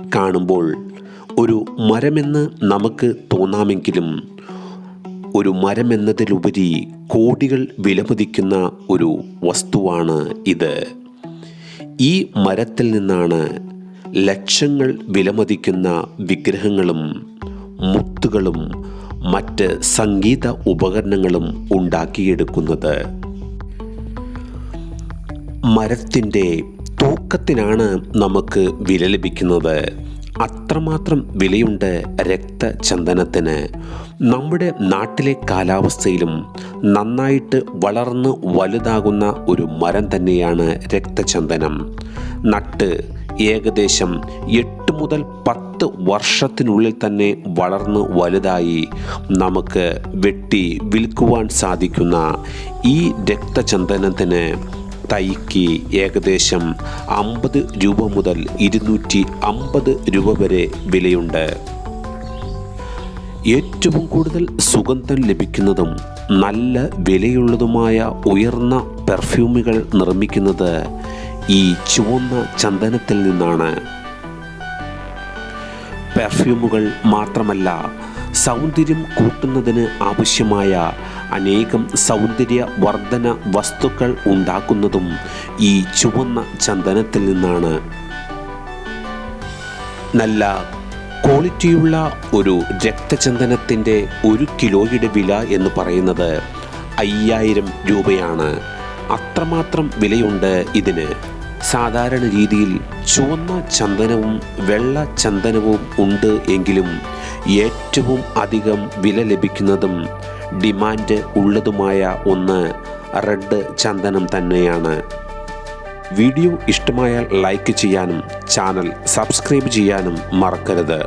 കാണുമ്പോൾ ഒരു മരമെന്ന് നമുക്ക് തോന്നാമെങ്കിലും ഒരു മരമെന്നതിലുപരി കോടികൾ വിലമതിക്കുന്ന ഒരു വസ്തുവാണ് ഇത്. ഈ മരത്തിൽ നിന്നാണ് ലക്ഷങ്ങൾ വിലമതിക്കുന്ന വിഗ്രഹങ്ങളും മുത്തുകളും മറ്റ് സംഗീത ഉപകരണങ്ങളും ഉണ്ടാക്കിയെടുക്കുന്നത്. മരത്തിന്റെ തൂക്കത്തിനാണ് നമുക്ക് വില ലഭിക്കുന്നത്. അത്രമാത്രം വിലയുണ്ട് രക്തചന്ദനത്തിന്. നമ്മുടെ നാട്ടിലെ കാലാവസ്ഥയിലും നന്നായിട്ട് വളർന്ന് വലുതാകുന്ന ഒരു മരം തന്നെയാണ് രക്തചന്ദനം. നട്ട് ഏകദേശം എട്ട് മുതൽ പത്ത് വർഷത്തിനുള്ളിൽ തന്നെ വളർന്ന് വലുതായി നമുക്ക് വെട്ടി വിൽക്കുവാൻ സാധിക്കുന്ന ഈ രക്തചന്ദനത്തിന് തൈക്ക് ഏകദേശം അമ്പത് രൂപ മുതൽ ഇരുന്നൂറ്റി അമ്പത് രൂപ വരെ വിലയുണ്ട്. ഏറ്റവും കൂടുതൽ സുഗന്ധം ലഭിക്കുന്നതും നല്ല വിലയുള്ളതുമായ ഉയർന്ന പെർഫ്യൂമുകൾ നിർമ്മിക്കുന്നത് ഈ ചുവന്ന ചന്ദനത്തിൽ നിന്നാണ്. പെർഫ്യൂമുകൾ മാത്രമല്ല സൗന്ദര്യം കൂട്ടുന്നതിന് ആവശ്യമായ അനേകം സൗന്ദര്യ വർധന വസ്തുക്കൾ ഉണ്ടാക്കുന്നതും ഈ ചുവന്ന ചന്ദനത്തിൽ നിന്നാണ്. നല്ല ക്വാളിറ്റിയുള്ള ഒരു രക്തചന്ദനത്തിന്റെ ഒരു കിലോയുടെ വില എന്ന് പറയുന്നത് അയ്യായിരം രൂപയാണ്. അത്രമാത്രം വിലയുണ്ട് ഇതിന്. സാധാരണ രീതിയിൽ ചുവന്ന ചന്ദനവും വെള്ള ചന്ദനവും ഉണ്ട് എങ്കിലും ഏറ്റവും അധികം വില ലഭിക്കുന്നതും ഡിമാൻഡ് ഉള്ളതുമായ ഒന്ന് റെഡ് ചന്ദനം തന്നെയാണ്. വീഡിയോ ഇഷ്ടമായാൽ ലൈക്ക് ചെയ്യാനും ചാനൽ സബ്സ്ക്രൈബ് ചെയ്യാനും മറക്കരുത്.